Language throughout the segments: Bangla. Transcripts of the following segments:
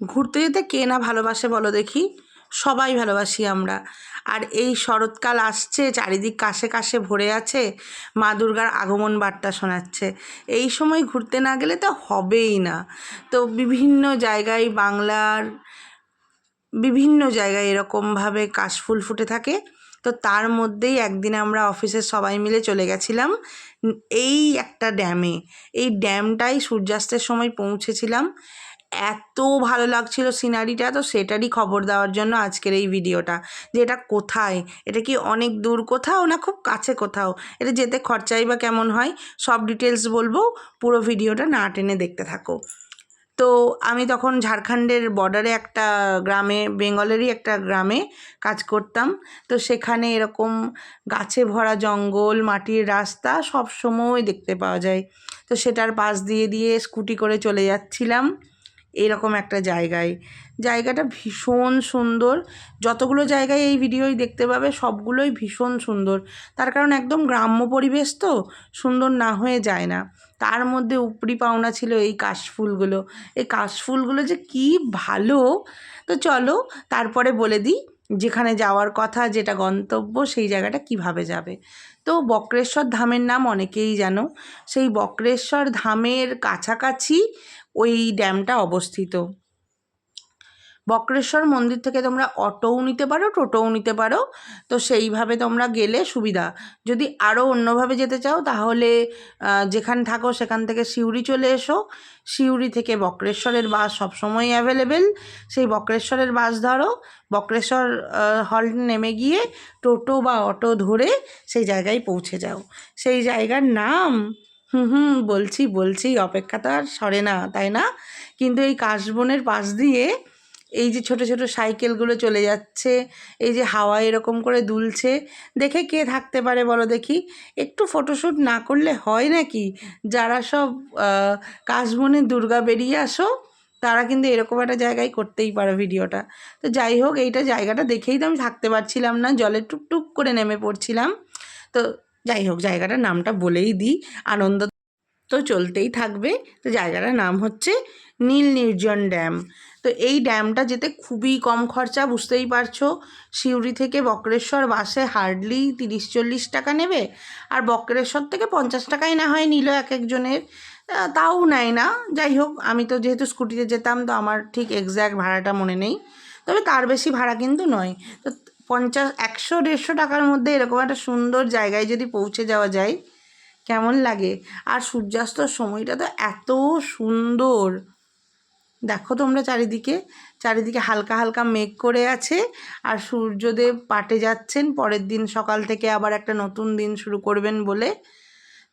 ঘুরতে যেতে কে না ভালোবাসে বলো দেখি? সবাই ভালোবাসি আমরা। আর এই শরৎকাল আসছে, চারিদিক কাশে কাশে ভরে আছে, মা দুর্গার আগমন বার্তা শোনাচ্ছে। এই সময় ঘুরতে না গেলে তো হবেই না। তো বিভিন্ন জায়গায় বাংলার বিভিন্ন জায়গায় এরকমভাবে কাশফুল ফুটে থাকে। তো তার মধ্যেই একদিন আমরা অফিসের সবাই মিলে চলে গেছিলাম, এই একটা ড্যামে। এই ড্যামটাই সূর্যাস্তের সময় পৌঁছেছিলাম। এত ভালো লাগছিল সিনারিটা, তো সেটারই খবর দেওয়ার জন্য আজকের এই ভিডিওটা। যে এটা কোথায়? এটা কি অনেক দূর কোথাও না খুব কাছে কোথাও? এটা যেতে খরচাই বা কেমন হয়, সব ডিটেলস বলব। পুরো ভিডিওটা না টেনে দেখতে থাকো। তো আমি তখন ঝাড়খণ্ডের বর্ডারে একটা গ্রামে, বেঙ্গলেরই একটা গ্রামে কাজ করতাম। তো সেখানে এরকম গাছে ভরা জঙ্গল, মাটির রাস্তা সব সময় দেখতে পাওয়া যায়। তো সেটার পাশ দিয়ে দিয়ে স্কুটি করে চলে যাচ্ছিলাম। এরকম একটা জায়গায়। জায়গাটা ভীষণ সুন্দর। যতগুলো জায়গায় এই ভিডিওই দেখতে পাবে, সবগুলোই ভীষণ সুন্দর। তার কারণ একদম গ্রাম্য পরিবেশ তো, সুন্দর না হয়ে যায় না। তার মধ্যে উপরি পাওনা ছিল এই কাশফুলগুলো। এই কাশফুলগুলো যে কি ভালো! তো চলো, তারপরে বলে দিই, যেখানে যাওয়ার কথা, যেটা গন্তব্য, সেই জায়গাটা কীভাবে যাবে। তো বক্রেশ্বর ধামের নাম অনেকেই জানো। সেই বক্রেশ্বর ধামের কাছাকাছি ওই ড্যামটা অবস্থিত। বক্রেশ্বর মন্দির থেকে তোমরা অটোও নিতে পারো, টোটোও নিতে পারো। তো সেইভাবে তোমরা গেলে সুবিধা। যদি আরও অন্যভাবে যেতে চাও, তাহলে যেখান থাকো সেখান থেকে সিউড়ি চলে এসো। সিউড়ি থেকে বক্রেশ্বরের বাস সবসময় অ্যাভেলেবেল সেই বক্রেশ্বরের বাস ধরো। বক্রেশ্বর হল নেমে গিয়ে টোটো বা অটো ধরে সেই জায়গায় পৌঁছে যাও। সেই জায়গার নাম হুম হুম, বলছি বলছি, অপেক্ষা তো আর সরে না, তাই না? কিন্তু এই কাশবনের পাশ দিয়ে এই যে ছোট ছোট সাইকেলগুলো চলে যাচ্ছে, এই যে হাওয়া এরকম করে দুলছে, দেখে কে থাকতে পারে বলো দেখি? একটু ফটোশ্যুট না করলে হয় নাকি? যারা সব কাশবনের দুর্গা বেরিয়ে আসো, তারা কিন্তু এরকম একটা জায়গায় করতেই পারো ভিডিওটা। তো যাই হোক, এইটা জায়গাটা দেখেই তো আমি থাকতে পারছিলাম না, জলে টুকটুক করে নেমে পড়ছিলাম। তো যাই হোক, জায়গাটার নামটা বলেই দিই। আনন্দ তো চলতেই থাকবে। তো জায়গাটার নাম হচ্ছে নীল নির্জন ড্যাম। তো এই ড্যামটা যেতে খুবই কম খরচা, বুঝতেই পারছ। সিউড়ি থেকে বক্রেশ্বর বাসে হার্ডলি তিরিশ চল্লিশ টাকা নেবে। আর বক্রেশ্বর থেকে পঞ্চাশ টাকাই না হয় নিল এক একজনের। তাও নেয় না। যাই হোক, আমি তো যেহেতু স্কুটিতে যেতাম, তো আমার ঠিক এক্স্যাক্ট ভাড়াটা মনে নেই। তবে তার বেশি ভাড়া কিন্তু নয়। তো পঞ্চাশ, একশো, দেড়শো টাকার মধ্যে এরকম একটা সুন্দর জায়গায় যদি পৌঁছে যাওয়া যায়, কেমন লাগে? আর সূর্যাস্তর সময়টা তো এত সুন্দর। দেখো তোমরা চারিদিকে চারিদিকে হালকা হালকা মেঘ করে আছে, আর সূর্যদেব পাটে যাচ্ছেন, পরের দিন সকাল থেকে আবার একটা নতুন দিন শুরু করবেন বলে।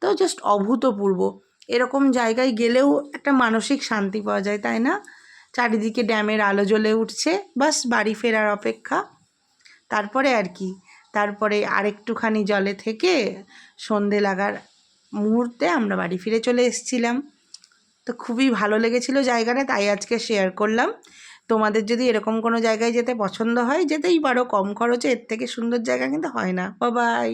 তো জাস্ট অভূতপূর্ব। এরকম জায়গায় গেলেও একটা মানসিক শান্তি পাওয়া যায়, তাই না? চারিদিকে ড্যামের আলো জ্বলে উঠছে, বাস বাড়ি ফেরার অপেক্ষা। তারপরে আর কি। তারপরে আরেকটুখানি জলে থেকে সন্ধে লাগার মুহূর্তে আমরা বাড়ি ফিরে চলে এসেছিলাম। তো খুবই ভালো লেগেছিল জায়গাটা, তাই আজকে শেয়ার করলাম। তোমাদের যদি এরকম কোনো জায়গায় যেতে পছন্দ হয়, যেতেই পারো। কম খরচে এর থেকে সুন্দর জায়গা কিন্তু হয় না। বাবাই